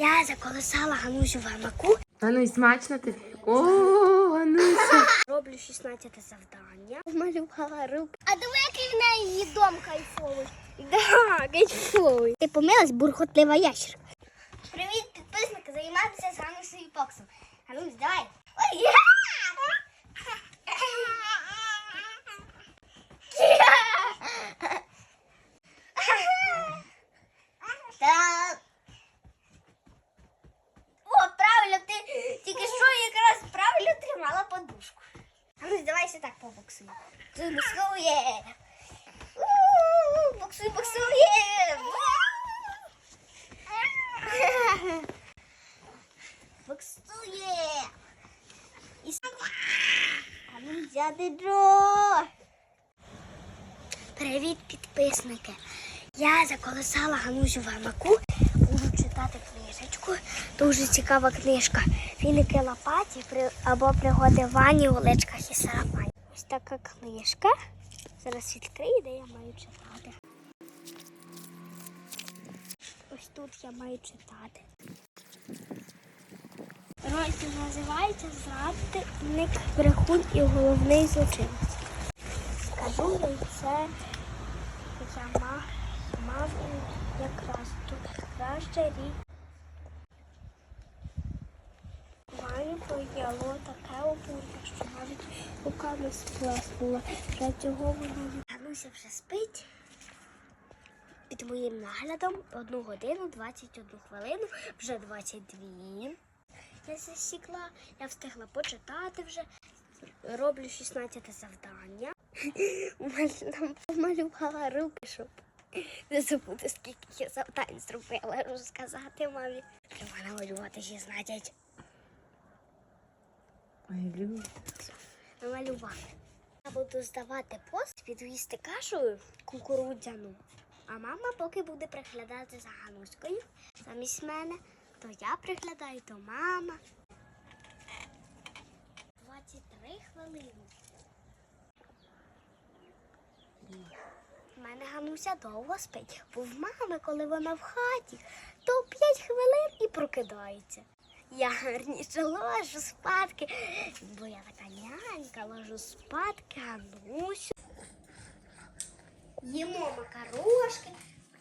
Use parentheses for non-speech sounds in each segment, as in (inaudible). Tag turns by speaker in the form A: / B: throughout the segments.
A: Я заколисала Ганусю в гамаку.
B: Ганусь, смачно тобі. О, Ануся. (laughs)
A: Роблю 16 завдання. Малювала руки. А диви, який в неї її дом кайфовий. Да, кайфовий. Ти помилась, бурхотлива ящерка. Привіт, підписники, займатися з Ганусею боксом. Ганусь, давай. Ой, я! Так. О, правильно, ти тільки що якраз правильно тримала подушку. А ну давайся так побоксуємо. Ти боксує. Боксує. Боксує. С- А ну взяти дро. Привіт, підписники. Я заколесала Ганусю в гамаку. Буду читати книжечку. Дуже цікава книжка. Фіники лопаті або пригоди Вані у личках. Ось така книжка. Зараз відкрию, де я маю читати. Ось тут я маю читати. Розділ називається Зрадник, брехун і головний злочинець. Скажу вам це я мав, якраз тут краще рік. Маю пояло таке обур'я, що руками сплеснула. Для цього вона Гануся вже спить. Під моїм наглядом 1 годину 21 хвилину, вже 22. Я засікла, я встигла почитати вже. Роблю 16 завдання. (laughs) Нам помалювала руки, щоб не забути, скільки я завдань зробила, розказати мамі. Треба намалювати 16. Намалювати. Я буду здавати пост, підвісти кашу кукурудзяну. А мама поки буде приглядати за Гануською замість мене, то я приглядаю, то мама. 23 хвилини. У мене Гануся довго спить, бо в мами, коли вона в хаті, то 5 хвилин і прокидається. Я гарніше ложу спадки, бо я така нянька, ложу спадки, Ганусю. Їмо макарошки,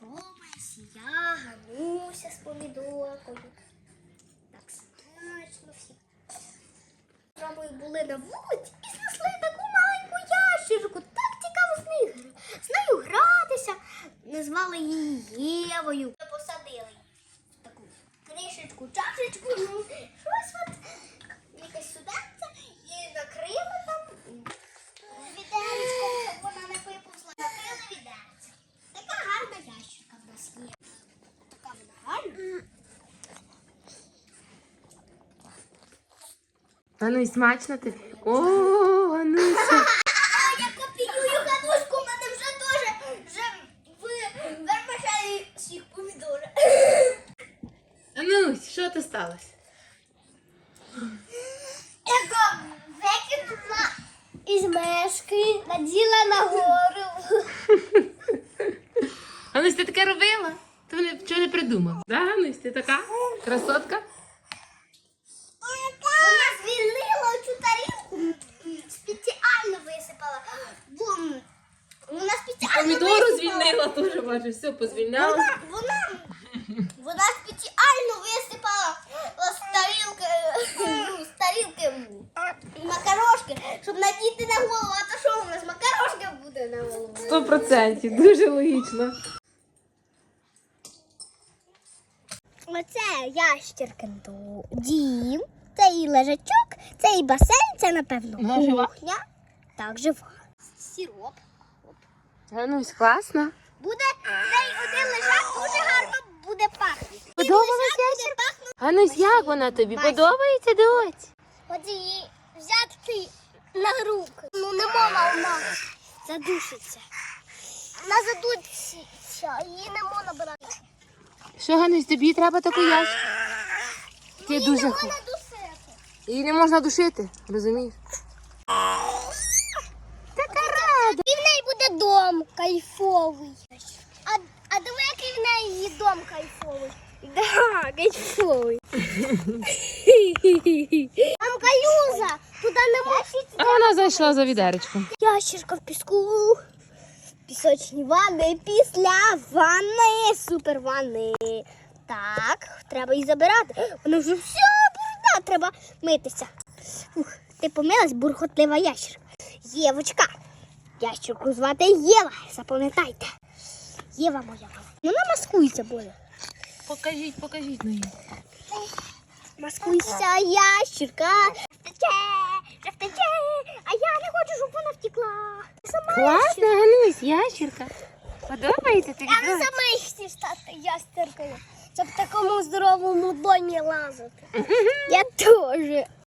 A: Ромась, я, Гануся з помідоркою. Так смачно всі. З Ромою були на вулиці і знесли таку маленьку ящерку. Так цікаво з нею, з нею гратися. Назвали її Євою. Ми посадили її в таку кришечку, чашечку, ну, щось от, якесь суденце, і накрили там відеречком, щоб вона не виповзла. Накрили відерце. Така гарна ящерка в нас є. Така вона гарна.
B: Ану, і смачно тобі. О, Ануся. (laughs)
A: Я копіюю ганушку, у мене вже теж вже в вермишелі всіх помідори.
B: Анусь, що то сталося?
A: Яка викинула із мешки, наділа на гору.
B: Анусь, ти таке робила? Ти мене чого не придумав? Да, Анусь, ти така красотка?
A: Вона звільнила цю тарілку, спеціально висипала. Бо вона спеціально
B: Помідору
A: висипала.
B: Бачиш, все позвільняла.
A: Вона, вона, вона спеціально висипала з тарілки, ну, макарошки, щоб надіти на голову. А то що у нас макарошка буде на голову?
B: Сто процентів, дуже логічно.
A: Оце ящеркин дім, це і лежачок, це і басейн, це, напевно, кухня. Так, жива. Сіроп.
B: Анусь, класно.
A: Буде цей один лежак дуже гарно буде пахнути.
B: Подобалась
A: буде пахнути.
B: Анусь, як вона тобі?
A: Бачиш.
B: Подобається доць?
A: От її взяти на руки. Ну не можна вона задушиться. Вона задушиться, її не можна брати.
B: Що, Ганусь, тобі треба таку ящик? Ти
A: Її
B: дуже
A: не
B: ху.
A: можна душити.
B: Її не можна душити, розумієш?
A: Така рада. І в неї буде дом кайфовий. А, а диви, який в неї є дом кайфовий. Да, кайфовий. Там калюза, туди не можна.
B: А вона зайшла за відеречком.
A: Ящерка в піску. Пісочні ванни після ванни. Супер ванни. Так, треба її забирати. Вона вже все бурда, треба митися. Ух, ти помилась, бурхотлива ящерка. Євочка. Ящерку звати Єва, запам'ятайте. Єва моя. Вона маскується буде.
B: Покажіть, покажіть мені.
A: Маскуйся, ящерка. Втече, вже втече, а я не хочу, щоб вона втекла. Сама
B: Класно, Ганусь, ящерка. Подобається тобі?
A: Я не сама стати ящеркою, щоб в такому здоровому домі лазити. Я теж.